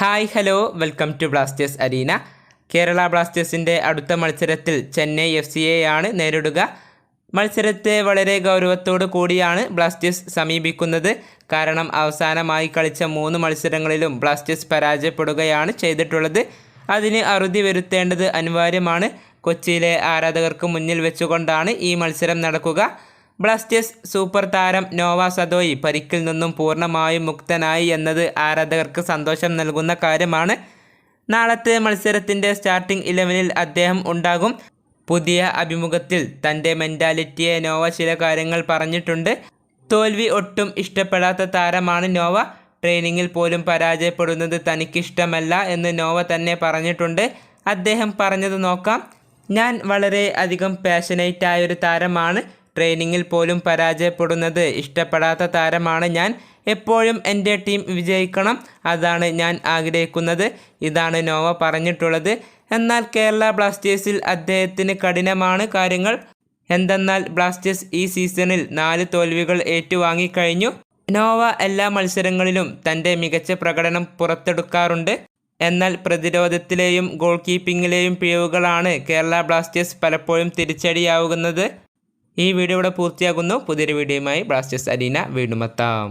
Hi hello. Welcome to Blasters arena. Kerala ബ്ലാസ്റ്റേഴ്സിന്റെ അടുത്ത മത്സരത്തിൽ ചെന്നൈ എഫ് സിയെയാണ് നേരിടുക. മത്സരത്തെ വളരെ ഗൗരവത്തോടു കൂടിയാണ് ബ്ലാസ്റ്റേഴ്സ് സമീപിക്കുന്നത്. കാരണം അവസാനമായി കളിച്ച മൂന്ന് മത്സരങ്ങളിലും ബ്ലാസ്റ്റേഴ്സ് പരാജയപ്പെടുകയാണ് ചെയ്തിട്ടുള്ളത്. അതിന് അറുതി വരുത്തേണ്ടത് അനിവാര്യമാണ്. കൊച്ചിയിലെ ആരാധകർക്ക് മുന്നിൽ വെച്ചുകൊണ്ടാണ് ഈ മത്സരം നടക്കുക. ബ്ലാസ്റ്റേഴ്സ് സൂപ്പർ താരം നോവ സദോയി പരിക്കിൽ നിന്നും പൂർണമായും മുക്തനായി എന്നത് ആരാധകർക്ക് സന്തോഷം നൽകുന്ന കാര്യമാണ്. നാളത്തെ മത്സരത്തിന്റെ സ്റ്റാർട്ടിംഗ് ഇലവനിൽ അദ്ദേഹം ഉണ്ടാകും. പുതിയ അഭിമുഖത്തിൽ തന്റെ മെന്റാലിറ്റിയെ നോവ ചില കാര്യങ്ങൾ പറഞ്ഞിട്ടുണ്ട്. തോൽവി ഒട്ടും ഇഷ്ടപ്പെടാത്ത താരമാണ് നോവ. ട്രെയിനിങ്ങിൽ പോലും പരാജയപ്പെടുന്നത് തനിക്കിഷ്ടമല്ല എന്ന് നോവ തന്നെ പറഞ്ഞിട്ടുണ്ട്. അദ്ദേഹം പറഞ്ഞത് നോക്കാം. ഞാൻ വളരെ അധികം പാഷനേറ്റ് ആയൊരു താരമാണ്. ട്രെയിനിങ്ങിൽ പോലും പരാജയപ്പെടുന്നത് ഇഷ്ടപ്പെടാത്ത താരമാണ് ഞാൻ. എപ്പോഴും എന്റെ ടീം വിജയിക്കണം അതാണ് ഞാൻ ആഗ്രഹിക്കുന്നത് ഇതാണ് നോവ പറഞ്ഞിട്ടുള്ളത്. എന്നാൽ കേരള ബ്ലാസ്റ്റേഴ്സിൽ അദ്ദേഹത്തിന് കഠിനമാണ് കാര്യങ്ങൾ. എന്തെന്നാൽ ബ്ലാസ്റ്റേഴ്സ് ഈ സീസണിൽ നാല് തോൽവികൾ ഏറ്റുവാങ്ങിക്കഴിഞ്ഞു നോവ എല്ലാ മത്സരങ്ങളിലും തന്റെ മികച്ച പ്രകടനം പുറത്തെടുക്കാറുണ്ട്. എന്നാൽ പ്രതിരോധത്തിലെയും ഗോൾ കീപ്പിങ്ങിലെയും പിഴവുകളാണ് കേരള ബ്ലാസ്റ്റേഴ്സ് പലപ്പോഴും തിരിച്ചടിയാവുന്നത്. ഈ വീഡിയോ ഇവിടെ പൂർത്തിയാകുന്നു പുതിയൊരു വീഡിയോയുമായി ബ്ലാസ്റ്റേഴ്സ് അരീന വീണ്ടും എത്താം.